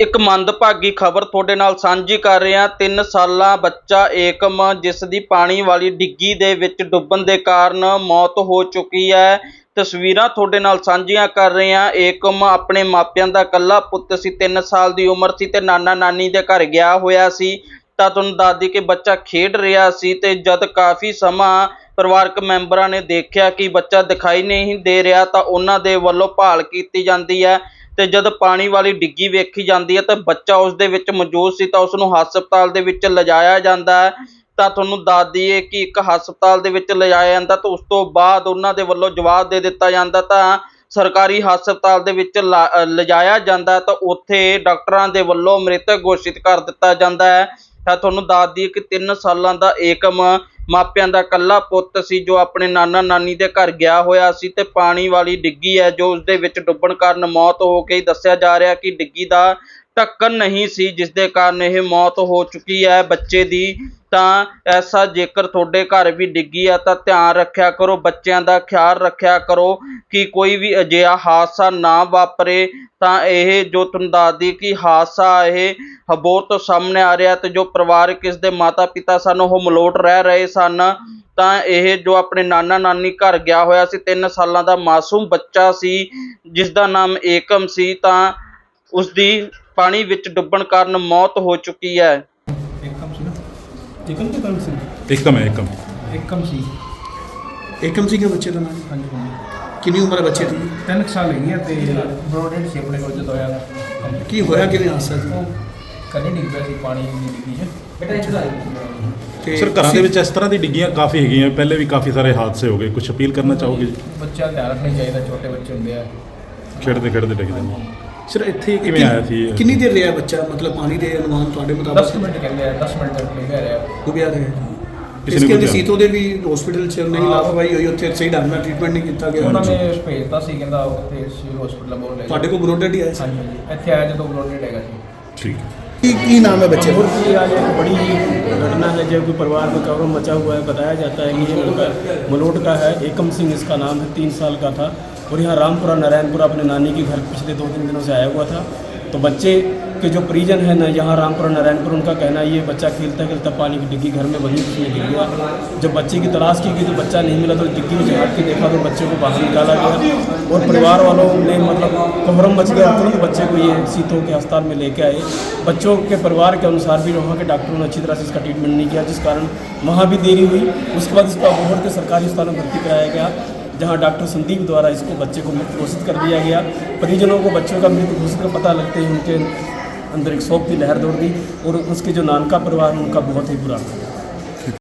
ਇੱਕ ਮੰਦਭਾਗੀ ਖਬਰ ਤੁਹਾਡੇ ਨਾਲ ਸਾਂਝੀ ਕਰ ਰਹੇ। ਹਾਂ 3 ਸਾਲਾਂ ਬੱਚਾ ਏਕਮ, ਜਿਸ ਦੀ ਪਾਣੀ ਵਾਲੀ ਡਿੱਗੀ ਦੇ ਵਿੱਚ ਡੁੱਬਣ ਦੇ ਕਾਰਨ ਮੌਤ ਹੋ ਚੁੱਕੀ ਹੈ। ਤਸਵੀਰਾਂ ਤੁਹਾਡੇ ਨਾਲ ਸਾਂਝੀਆਂ ਕਰ ਰਹੇ। ਹਾਂ ਏਕਮ ਆਪਣੇ ਮਾਪਿਆਂ ਦਾ ਇਕੱਲਾ ਪੁੱਤ ਸੀ 3 ਸਾਲ ਦੀ ਉਮਰ ਸੀ ਤੇ ਨਾਨਾ ਨਾਨੀ ਦੇ ਘਰ ਗਿਆ ਹੋਇਆ ਸੀ। ਤਾਂ ਤੁਹਾਨੂੰ ਦੱਸ ਕਿ ਬੱਚਾ ਖੇਡ ਰਿਹਾ ਸੀ ਤੇ ਜਦ ਕਾਫੀ ਸਮਾਂ ਪਰਿਵਾਰਕ ਮੈਂਬਰਾਂ ਨੇ ਦੇਖਿਆ ਕਿ ਬੱਚਾ ਦਿਖਾਈ ਨਹੀਂ ਦੇ ਰਿਹਾ ਤਾਂ ਉਹਨਾਂ ਦੇ ਵੱਲੋਂ ਭਾਲ ਕੀਤੀ ਜਾਂਦੀ ਹੈ। ਤੇ ਜਦ ਪਾਣੀ ਵਾਲੀ ਡਿੱਗੀ ਵੇਖੀ ਜਾਂਦੀ ਹੈ, ਤਾਂ ਬੱਚਾ ਉਸ ਦੇ ਵਿੱਚ ਮੌਜੂਦ ਸੀ, ਤਾਂ ਉਸ ਨੂੰ ਹਸਪਤਾਲ ਦੇ ਵਿੱਚ ਲਿਜਾਇਆ ਜਾਂਦਾ ਹੈ। ਤਾਂ ਤੁਹਾਨੂੰ ਦੱਸ ਦਈਏ ਕਿ ਇੱਕ ਹਸਪਤਾਲ ਦੇ ਵਿੱਚ ਲਿਜਾਇਆ ਜਾਂਦਾ, ਤਾਂ ਉਸ ਤੋਂ ਬਾਅਦ ਉਹਨਾਂ ਦੇ ਵੱਲੋਂ ਜਵਾਬ ਦੇ ਦਿੱਤਾ ਜਾਂਦਾ, ਤਾਂ ਸਰਕਾਰੀ ਹਸਪਤਾਲ ਦੇ ਵਿੱਚ ਲਾ- ਲਿਜਾਇਆ ਜਾਂਦਾ, ਤਾਂ ਉੱਥੇ ਡਾਕਟਰਾਂ ਦੇ ਵੱਲੋਂ ਮ੍ਰਿਤਕ ਘੋਸ਼ਿਤ ਕਰ ਦਿੱਤਾ ਜਾਂਦਾ ਹੈ। ਤਾਂ ਤੁਹਾਨੂੰ ਦੱਸ ਦਈਏ ਕਿ 3 ਸਾਲਾਂ ਦਾ ਏਕਮ ਮਾਪਿਆਂ ਦਾ ਇਕੱਲਾ ਪੁੱਤ ਸੀ ਜੋ ਆਪਣੇ ਨਾਨਾ ਨਾਨੀ ਦੇ ਘਰ ਗਿਆ ਹੋਇਆ ਸੀ ਤੇ ਪਾਣੀ ਵਾਲੀ ਡਿੱਗੀ ਹੈ, ਜੋ ਉਸ ਦੇ ਵਿੱਚ ਡੁੱਬਣ ਕਾਰਨ ਮੌਤ ਹੋ ਗਈ ਦੱਸਿਆ ਜਾ ਰਿਹਾ ਕਿ ਡਿੱਗੀ ਦਾ ਢੱਕਣ ਨਹੀਂ ਸੀ ਜਿਸ ਦੇ ਕਾਰਨ ਇਹ ਮੌਤ ਹੋ ਚੁੱਕੀ ਹੈ। ਬੱਚੇ ਦੀ ਤਾਂ ਐਸਾ ਜੇਕਰ ਤੁਹਾਡੇ ਘਰ ਵੀ ਡਿੱਗੀ ਆ ਤਾਂ ਧਿਆਨ ਰੱਖਿਆ ਕਰੋ, ਬੱਚਿਆਂ ਦਾ ਖਿਆਲ ਰੱਖਿਆ ਕਰੋ ਕਿ ਕੋਈ ਵੀ ਅਜਿਹਾ ਹਾਦਸਾ ਨਾ ਵਾਪਰੇ। ਤਾਂ ਇਹ ਜੋ ਤੁਹਾਨੂੰ ਦੱਸਦੀ ਕਿ ਹਾਦਸਾ ਇਹ ਹਬੋਰ ਤੋਂ ਸਾਹਮਣੇ ਆ ਰਿਹਾ ਤੇ ਜੋ ਪਰਿਵਾਰ ਕਿਸ ਦੇ ਮਾਤਾ ਪਿਤਾ ਸਨ, ਉਹ ਮਲੋਟ ਰਹਿ ਰਹੇ ਸਨ। ਤਾਂ ਇਹ ਜੋ ਆਪਣੇ ਨਾਨਾ ਨਾਨੀ ਘਰ ਗਿਆ ਹੋਇਆ ਸੀ 3 ਸਾਲਾਂ ਦਾ ਮਾਸੂਮ ਬੱਚਾ ਸੀ ਜਿਸ ਦਾ ਨਾਮ ਏਕਮ ਸੀ, ਤਾਂ ਉਸ ਦੀ ਪਾਣੀ ਵਿੱਚ ਡੁੱਬਣ ਕਾਰਨ ਮੌਤ ਹੋ ਚੁੱਕੀ ਹੈ। ਹੈ ਇੱਕਮ ਏਕਮ ਸੀ। ਏਕਮ ਸਿੰਘ ਦੇ ਬੱਚੇ ਦਾ ਨਾਮ? ਹਾਂਜੀ ਹਾਂਜੀ। ਕਿੰਨੀ ਉਮਰ ਹੈ ਬੱਚੇ ਦੀ? ਤਿੰਨ ਕੁ ਸਾਲ ਹੈਗੀ ਆ ਤੇ ਬਰੋਡਡ ਸੀ ਆਪਣੇ ਕੋਲ ਜਦੋਂ ਆਇਆ। ਕੀ ਹੋਇਆ ਕਿਵੇਂ ਹਾਦਸਾ ਜੀ ਉਹ ਕਦੇ ਡਿੱਗ ਪਿਆ ਸੀ ਪਾਣੀ ਦੀ ਡਿੱਗੀ ਚ ਬੇਟਾ ਇੱਧਰ ਤੇ ਸਰ ਘਰਾਂ ਦੇ ਵਿੱਚ ਇਸ ਤਰ੍ਹਾਂ ਦੀ ਡਿੱਗੀਆਂ ਕਾਫੀ ਹੈਗੀਆਂ ਪਹਿਲੇ ਵੀ ਕਾਫੀ ਸਾਰੇ ਹਾਦਸੇ ਹੋ ਗਏ। ਕੁਝ ਅਪੀਲ ਕਰਨਾ ਚਾਹੋਗੇ? ਜੀ ਬੱਚਾ ਧਿਆਨ ਰੱਖਣਾ ਚਾਹੀਦਾ ਛੋਟੇ ਬੱਚੇ ਹੁੰਦੇ ਆ। ਖੇਡਦੇ ਖੇਡਦੇ ਡਿੱਗਦੇ ਨੇ। ਸਰ ਇੱਥੇ ਕਿਵੇਂ ਆਇਆ ਸੀ ਇਹ? ਕਿੰਨੀ ਦੇਰ ਰਿਹਾ ਬੱਚਾ ਮਤਲਬ ਪਾਣੀ ਦੇ ਅਨੁਮਾਨ ਤੁਹਾਡੇ 10 ਮੁਤਾਬਕ ਮਿੰਟ ਕਹਿੰਦੇ ਆ 10 ਮਿੰਟ ਤੱਕ ਡਿੱਗਿਆ ਰਿਹਾ ਡੁੱਬਿਆ ਰਿਹਾ ਕਿਸੇ ਇਸ ਨੇ ਕੇ ਕੋਈ ਸੀਤੋ ਦੇ ਵੀ ਹਸਪੀਟਲ ਚ ਨਹੀਂ ਹਾਂ। ਲਾਪਰਵਾਹੀ ਹੋਈ ਉੱਥੇ ਸਹੀ ਢੰਗ ਨਾਲ ਟ੍ਰੀਟਮੈਂਟ ਨਹੀਂ ਕੀਤਾ ਗਿਆ ਉਹਨਾਂ ਨੇ ਭੇਜਤਾ ਸੀ ਕਹਿੰਦਾ ਉੱਥੇ ਸਿਵਲ ਹਸਪੀਟਲ ਬੋਲ ਲੈ ਤੁਹਾਡੇ ਕੋਲ ਬਰੋਡਡ ਹੀ ਆਇਆ ਸੀ ਹਾਂਜੀ ਹਾਂਜੀ ਇੱਥੇ ਆਇਆ ਜਦੋਂ ਬਰੋਡਡ ਹੈਗਾ ਸੀ ਠੀਕ ਹੈ ਕੀ ਕੀ ਨਾਮ ਹੈ ਬੱਚੇ और ਦਾ भी आज एक बड़ी घटना है जब कोई परिवार में कवरम मचा हुआ है बताया जाता है कि ये लड़का मलोट का है एकम सिंह इसका नाम है तीन साल का था और यहाँ रामपुरा, नारायणपुरा अपने नानी के घर पिछले दो तीन दिनों से आया हुआ था। तो बच्चे के जो परिजन है ना, यहाँ रामपुरा, नारायणपुर, उनका कहना ये बच्चा खेलता खेलता पानी की डिग्गी घर में बनी उसमें गिर गया। जब बच्चे की तलाश की गई तो बच्चा नहीं मिला तो डिग्गी में झाँक के देखा तो बच्चे को बाहर निकाला गया। और परिवार वालों ने मतलब कोहरम मच गया, तुरंत बच्चे को ये सीतों के अस्पताल में लेके आए। बच्चों के परिवार के अनुसार भी वहाँ के डॉक्टरों ने अच्छी तरह से इसका ट्रीटमेंट नहीं किया, जिस कारण वहाँ भी देरी हुई। उसके बाद इसका अबोहर के सरकारी अस्पताल में भर्ती कराया गया। जहाँ डॉक्टर संदीप द्वारा इसको बच्चे को मृत घोषित कर दिया गया परिजनों को बच्चों का मृत घोषित का पता लगते ही उनके अंदर एक शोक की लहर दौड़ दी और उसके जो नानका परिवार है, उनका बहुत ही बुरा